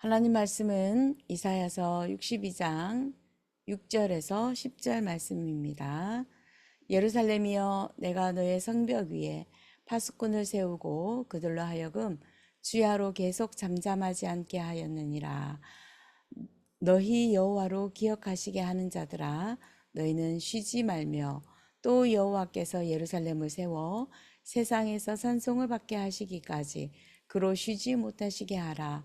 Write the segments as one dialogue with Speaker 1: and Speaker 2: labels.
Speaker 1: 하나님 말씀은 이사야서 62장 6절에서 10절 말씀입니다. 예루살렘이여 내가 너의 성벽 위에 파수꾼을 세우고 그들로 하여금 주야로 계속 잠잠하지 않게 하였느니라. 너희 여호와로 기억하시게 하는 자들아 너희는 쉬지 말며 또 여호와께서 예루살렘을 세워 세상에서 산송을 받게 하시기까지 그로 쉬지 못하시게 하라.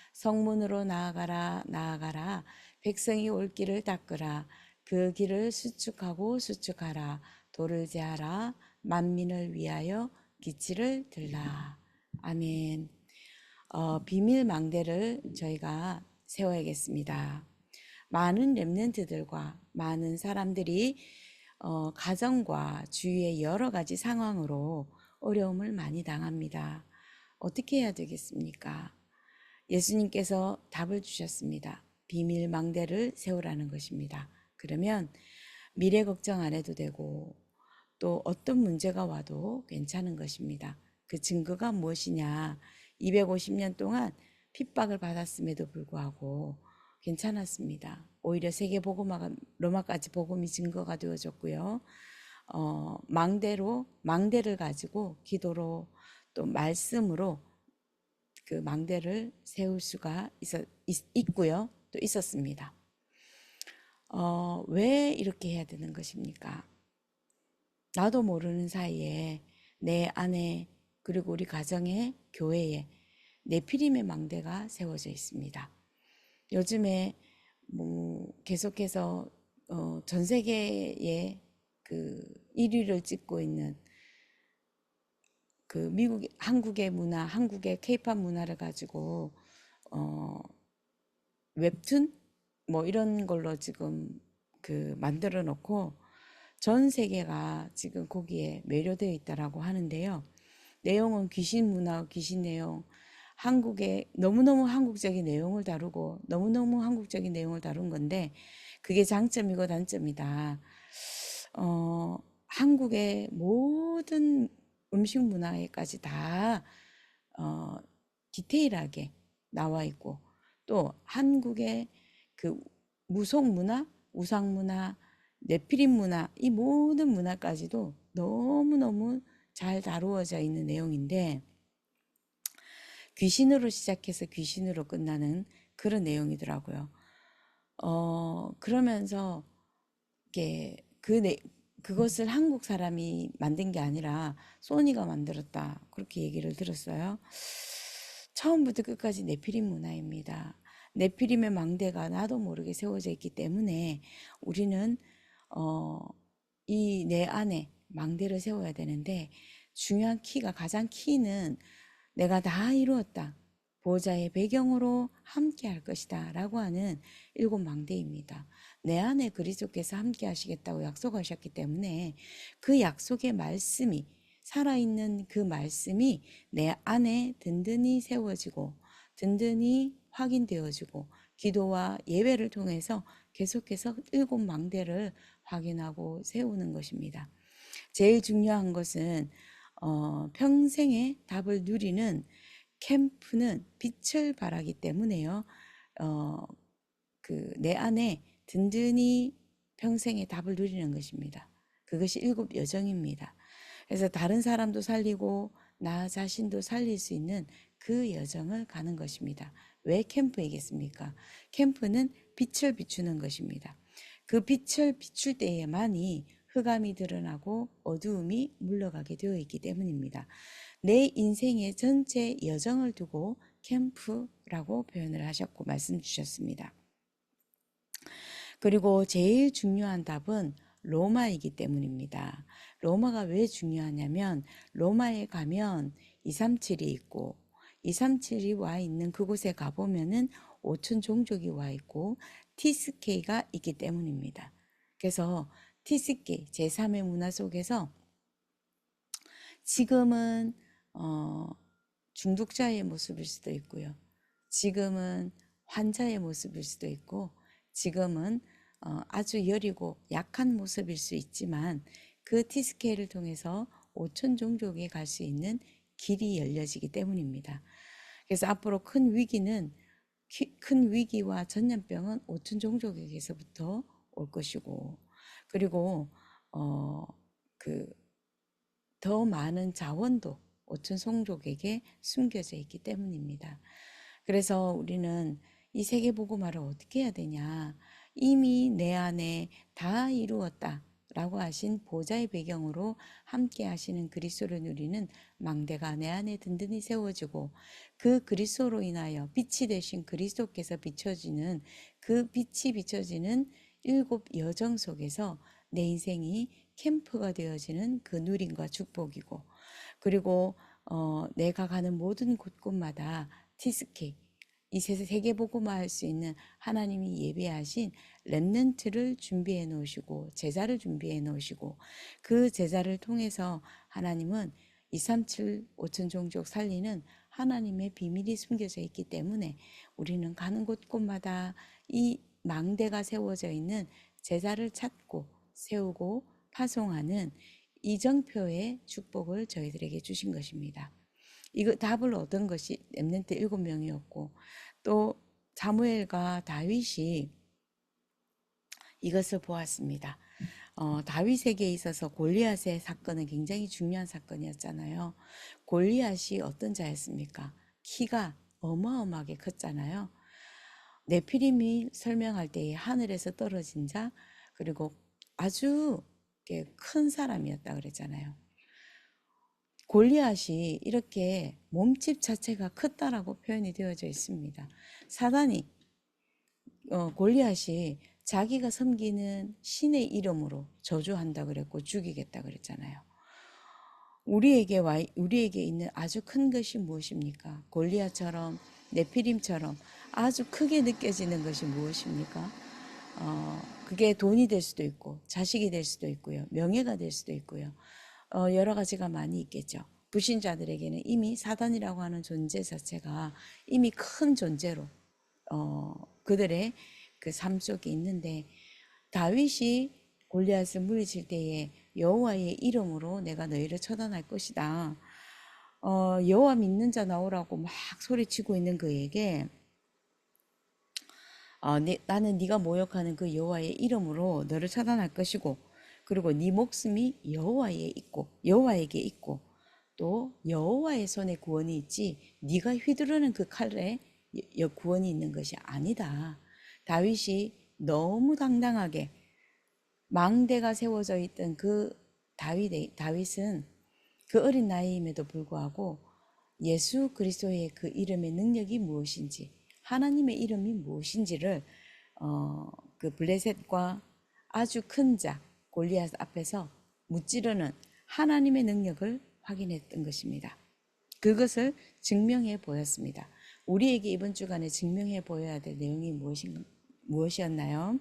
Speaker 1: 성문으로 나아가라 나아가라 백성이 올 길을 닦으라 그 길을 수축하고 수축하라 돌을 제하라 만민을 위하여 기치를 들라 아멘 어, 비밀 망대를 저희가 세워야겠습니다. 많은 렘넌트들과 많은 사람들이 어, 가정과 주위의 여러 가지 상황으로 어려움을 많이 당합니다. 어떻게 해야 되겠습니까? 예수님께서 답을 주셨습니다. 비밀 망대를 세우라는 것입니다. 그러면 미래 걱정 안 해도 되고 또 어떤 문제가 와도 괜찮은 것입니다. 그 증거가 무엇이냐? 250년 동안 핍박을 받았음에도 불구하고 괜찮았습니다. 오히려 세계 복음화가 로마까지 복음이 증거가 되어졌고요. 어, 망대로 망대를 가지고 기도로 또 말씀으로 그 망대를 세울 수가 있었, 있, 있고요. 또 있었습니다. 어, 왜 이렇게 해야 되는 것입니까? 나도 모르는 사이에 내 안에 그리고 우리 가정에 교회에 네피림의 망대가 세워져 있습니다. 요즘에 뭐 계속해서 어, 전 세계에 그 1위를 찍고 있는 그 미국 한국의 문화, 한국의 케이팝 문화를 가지고 어 웹툰 뭐 이런 걸로 지금 그 만들어 놓고 전 세계가 지금 거기에 매료되어 있다라고 하는데요. 내용은 귀신 문화, 귀신 내용, 한국의 너무너무 한국적인 내용을 다루고 너무너무 한국적인 내용을 다룬 건데 그게 장점이고 단점이다. 어, 한국의 모든 음식 문화에까지 다 어, 디테일하게 나와 있고 또 한국의 그 무속 문화, 우상 문화, 네피림 문화 이 모든 문화까지도 너무 너무 잘 다루어져 있는 내용인데 귀신으로 시작해서 귀신으로 끝나는 그런 내용이더라고요. 어, 그러면서 이게 그 내, 그것을 한국 사람이 만든 게 아니라 소니가 만들었다. 그렇게 얘기를 들었어요. 처음부터 끝까지 네피림 문화입니다. 네피림의 망대가 나도 모르게 세워져 있기 때문에 우리는 어, 이 내 안에 망대를 세워야 되는데 중요한 키가 가장 키는 내가 다 이루었다. 보호자의 배경으로 함께 할 것이다. 라고 하는 일곱 망대입니다. 내 안에 그리스도께서 함께 하시겠다고 약속하셨기 때문에 그 약속의 말씀이 살아있는 그 말씀이 내 안에 든든히 세워지고 든든히 확인되어지고 기도와 예배를 통해서 계속해서 일곱 망대를 확인하고 세우는 것입니다. 제일 중요한 것은 어, 평생의 답을 누리는 캠프는 빛을 발하기 때문에요. 어, 그 내 안에 든든히 평생의 답을 누리는 것입니다. 그것이 일곱 여정입니다. 그래서 다른 사람도 살리고 나 자신도 살릴 수 있는 그 여정을 가는 것입니다. 왜 캠프이겠습니까? 캠프는 빛을 비추는 것입니다. 그 빛을 비출 때에만이 흑암이 드러나고 어두움이 물러가게 되어 있기 때문입니다. 내 인생의 전체 여정을 두고 캠프라고 표현을 하셨고 말씀 주셨습니다. 그리고 제일 중요한 답은 로마이기 때문입니다. 로마가 왜 중요하냐면 로마에 가면 237이 있고 237이 와 있는 그곳에 가보면은 5천 종족이 와 있고 티스케이가 있기 때문입니다. 그래서 티스케이 제3의 문화 속에서 지금은 어, 중독자의 모습일 수도 있고요. 지금은 환자의 모습일 수도 있고 지금은 어, 아주 여리고 약한 모습일 수 있지만 그 티스케이를 통해서 5천 종족에 갈 수 있는 길이 열려지기 때문입니다. 그래서 앞으로 큰 위기는 키- 큰 위기와 전염병은 5천 종족에게서부터 올 것이고 그리고 어, 그 더 많은 자원도 5천 종족에게 숨겨져 있기 때문입니다. 그래서 우리는 이 세계 보고말을 어떻게 해야 되냐? 이미 내 안에 다 이루었다. 라고 하신 보좌의 배경으로 함께 하시는 그리스도를 누리는 망대가 내 안에 든든히 세워지고 그 그리스도로 인하여 빛이 되신 그리스도께서 비춰지는 그 빛이 비춰지는 일곱 여정 속에서 내 인생이 캠프가 되어지는 그 누림과 축복이고 그리고 어, 내가 가는 모든 곳곳마다 티스케 이 세- 세계복음화 할수 있는 하나님이 예비하신 렘넌트를 준비해 놓으시고 제자를 준비해 놓으시고 그 제자를 통해서 하나님은 237 5천 종족 살리는 하나님의 비밀이 숨겨져 있기 때문에 우리는 가는 곳곳마다 이 망대가 세워져 있는 제자를 찾고 세우고 파송하는 이정표의 축복을 저희들에게 주신 것입니다. 이거 답을 얻은 것이 렘넌트 일곱 명이었고 또 사무엘과 다윗이 이것을 보았습니다. 어, 다윗에게 있어서 골리앗의 사건은 굉장히 중요한 사건이었잖아요. 골리앗이 어떤 자였습니까? 키가 어마어마하게 컸잖아요. 네피림이 설명할 때에 하늘에서 떨어진 자 그리고 아주 이렇게 큰 사람이었다 그랬잖아요. 골리앗이 이렇게 몸집 자체가 컸다라고 표현이 되어져 있습니다. 사단이 어, 골리앗이 자기가 섬기는 신의 이름으로 저주한다 그랬고 죽이겠다 그랬잖아요. 우리에게 와 우리에게 있는 아주 큰 것이 무엇입니까? 골리앗처럼 네피림처럼 아주 크게 느껴지는 것이 무엇입니까? 어, 그게 돈이 될 수도 있고 자식이 될 수도 있고요. 명예가 될 수도 있고요. 어, 여러 가지가 많이 있겠죠. 불신자들에게는 이미 사단이라고 하는 존재 자체가 이미 큰 존재로 어, 그들의 그 삶 속에 있는데 다윗이 골리앗을 물리칠 때에 여호와의 이름으로 내가 너희를 처단할 것이다. 어, 여호와 믿는 자 나오라고 막 소리치고 있는 그에게 어, 네, 나는 네가 모욕하는 그 여호와의 이름으로 너를 처단할 것이고 그리고 네 목숨이 여호와에 있고 여호와에게 있고 또 여호와의 손에 구원이 있지 네가 휘두르는 그 칼에 여- 구원이 있는 것이 아니다. 다윗이 너무 당당하게 망대가 세워져 있던 그 다윗의, 다윗은 그 어린 나이임에도 불구하고 예수 그리스도의 그 이름의 능력이 무엇인지 하나님의 이름이 무엇인지를 어, 그 블레셋과 아주 큰 자 골리앗 앞에서 무찌르는 하나님의 능력을 확인했던 것입니다. 그것을 증명해 보였습니다. 우리에게 이번 주간에 증명해 보여야 될 내용이 무엇인, 무엇이었나요?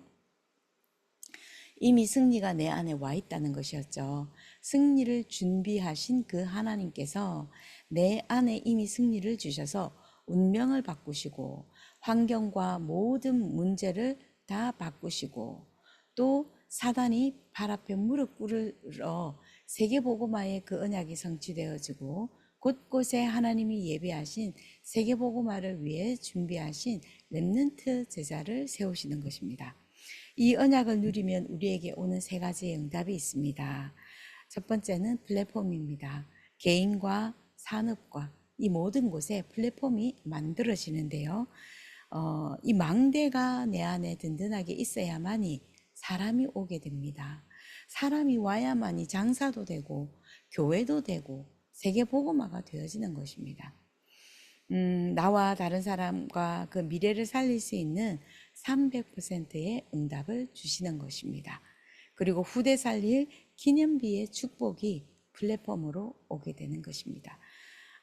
Speaker 1: 이미 승리가 내 안에 와 있다는 것이었죠. 승리를 준비하신 그 하나님께서 내 안에 이미 승리를 주셔서 운명을 바꾸시고 환경과 모든 문제를 다 바꾸시고 또 사단이 발 앞에 무릎 꿇으러 세계보고마의 그 언약이 성취되어지고 곳곳에 하나님이 예비하신 세계보고마를 위해 준비하신 렘넌트 제자를 세우시는 것입니다. 이 언약을 누리면 우리에게 오는 세 가지의 응답이 있습니다. 첫 번째는 플랫폼입니다. 개인과 산업과 이 모든 곳에 플랫폼이 만들어지는데요. 어, 이 망대가 내 안에 든든하게 있어야만이 사람이 오게 됩니다. 사람이 와야만이 장사도 되고 교회도 되고 세계 복음화가 되어지는 것입니다. 음, 나와 다른 사람과 그 미래를 살릴 수 있는 300%의 응답을 주시는 것입니다. 그리고 후대 살릴 기념비의 축복이 플랫폼으로 오게 되는 것입니다.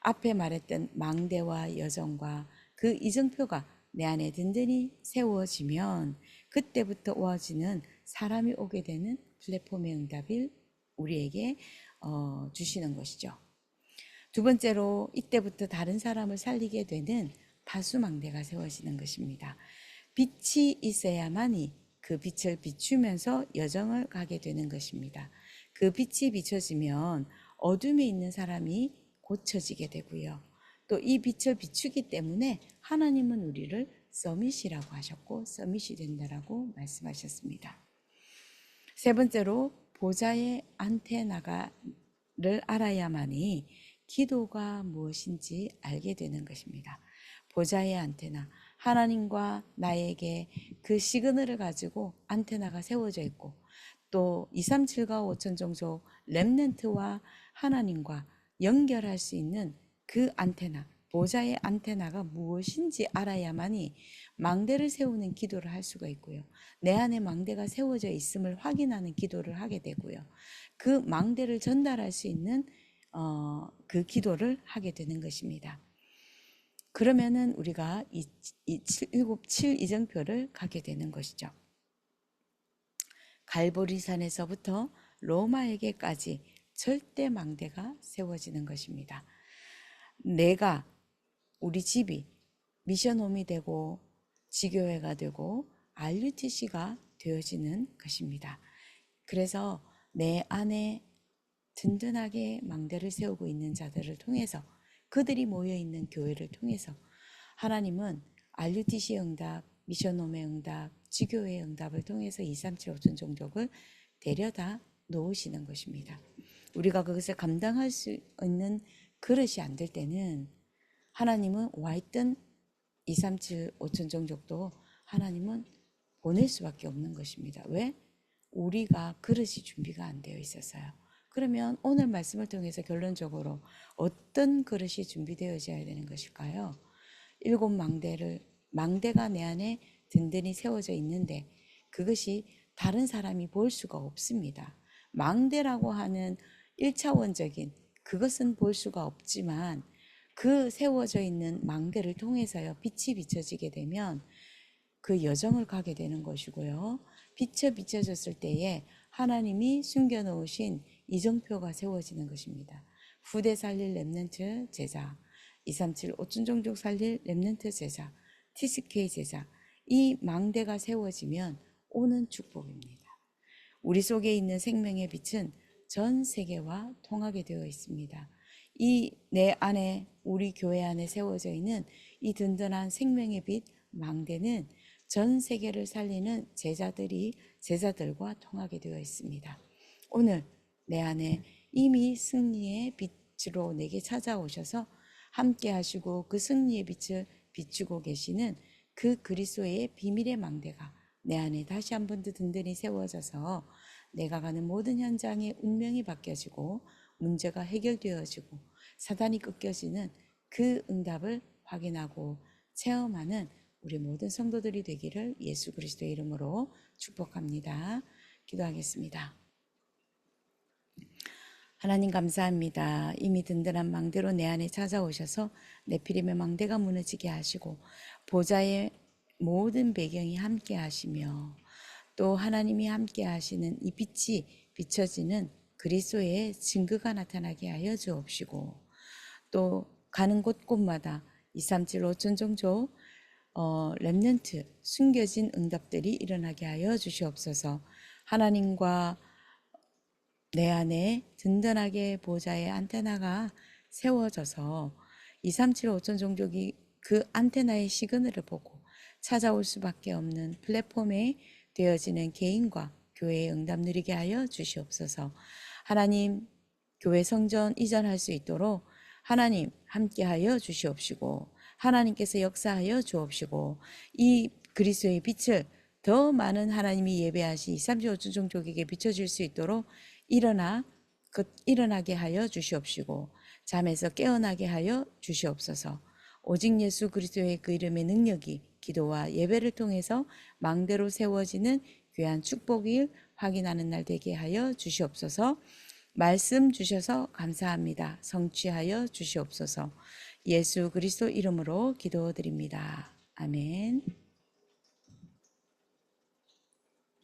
Speaker 1: 앞에 말했던 망대와 여정과 그 이정표가 내 안에 든든히 세워지면 그때부터 오아지는 사람이 오게 되는 플랫폼의 응답을 우리에게 어, 주시는 것이죠. 두 번째로 이때부터 다른 사람을 살리게 되는 파수망대가 세워지는 것입니다. 빛이 있어야만이 그 빛을 비추면서 여정을 가게 되는 것입니다. 그 빛이 비춰지면 어둠에 있는 사람이 고쳐지게 되고요. 또 이 빛을 비추기 때문에 하나님은 우리를 서밋이라고 하셨고 서밋이 된다라고 말씀하셨습니다. 세 번째로 보좌의 안테나가를 알아야만이 기도가 무엇인지 알게 되는 것입니다. 보좌의 안테나, 하나님과 나에게 그 시그널을 가지고 안테나가 세워져 있고 또 237과 5천 정도 렘넨트와 하나님과 연결할 수 있는 그 안테나, 보좌의 안테나가 무엇인지 알아야만이 망대를 세우는 기도를 할 수가 있고요. 내 안에 망대가 세워져 있음을 확인하는 기도를 하게 되고요. 그 망대를 전달할 수 있는 어, 그 기도를 하게 되는 것입니다. 그러면은 우리가 이, 이 일곱 칠 이정표를 가게 되는 것이죠. 갈보리산에서부터 로마에게까지 절대 망대가 세워지는 것입니다. 내가 우리 집이 미션홈이 되고 지교회가 되고 RUTC가 되어지는 것입니다. 그래서 내 안에 든든하게 망대를 세우고 있는 자들을 통해서 그들이 모여 있는 교회를 통해서 하나님은 RUTC 응답, 미션홈의 응답, 지교회의 응답을 통해서 237 5천 종족을 데려다 놓으시는 것입니다. 우리가 그것을 감당할 수 있는 그릇이 안 될 때는 하나님은 와 있던 237 5천 종족도 하나님은 보낼 수밖에 없는 것입니다. 왜? 우리가 그릇이 준비가 안 되어 있어서요. 그러면 오늘 말씀을 통해서 결론적으로 어떤 그릇이 준비되어져야 되는 것일까요? 일곱 망대를 망대가 내 안에 든든히 세워져 있는데 그것이 다른 사람이 볼 수가 없습니다. 망대라고 하는 1차원적인 그것은 볼 수가 없지만 그 세워져 있는 망대를 통해서요 빛이 비춰지게 되면 그 여정을 가게 되는 것이고요. 빛이 비춰졌을 때에 하나님이 숨겨놓으신 이정표가 세워지는 것입니다. 후대 살릴 랩넨트 제자, 237 오춘종족 살릴 랩넨트 제자, TCK 제자, 이 망대가 세워지면 오는 축복입니다. 우리 속에 있는 생명의 빛은 전 세계와 통하게 되어 있습니다. 이 내 안에 우리 교회 안에 세워져 있는 이 든든한 생명의 빛 망대는 전 세계를 살리는 제자들이 제자들과 통하게 되어 있습니다. 오늘 내 안에 이미 승리의 빛으로 내게 찾아오셔서 함께 하시고 그 승리의 빛을 비추고 계시는 그 그리스도의 비밀의 망대가 내 안에 다시 한 번 더 든든히 세워져서 내가 가는 모든 현장의 운명이 바뀌어지고 문제가 해결되어지고 사단이 꺾여지는 그 응답을 확인하고 체험하는 우리 모든 성도들이 되기를 예수 그리스도의 이름으로 축복합니다. 기도하겠습니다. 하나님 감사합니다. 이미 든든한 망대로 내 안에 찾아오셔서 내 피림의 망대가 무너지게 하시고 보좌의 모든 배경이 함께 하시며 또 하나님이 함께 하시는 이 빛이 비춰지는 그리스도의 증거가 나타나게 하여 주옵시고 또 가는 곳곳마다 237 5천 정조 어, 랩넌트 숨겨진 응답들이 일어나게 하여 주시옵소서. 하나님과 내 안에 든든하게 보좌의 안테나가 세워져서 237 5천 종족이 그 안테나의 시그널을 보고 찾아올 수밖에 없는 플랫폼에 되어지는 개인과 교회의 응답 누리게 하여 주시옵소서. 하나님 교회 성전 이전할 수 있도록 하나님 함께하여 주시옵시고 하나님께서 역사하여 주옵시고 이 그리스도의 빛을 더 많은 하나님이 예배하신 35주 종족에게 비춰질 수 있도록 일어나 그 일어나게 하여 주시옵시고 잠에서 깨어나게 하여 주시옵소서. 오직 예수 그리스도의 그 이름의 능력이 기도와 예배를 통해서 망대로 세워지는 귀한 축복일 확인하는 날 되게 하여 주시옵소서. 말씀 주셔서 감사합니다. 성취하여 주시옵소서. 예수 그리스도 이름으로 기도드립니다. 아멘.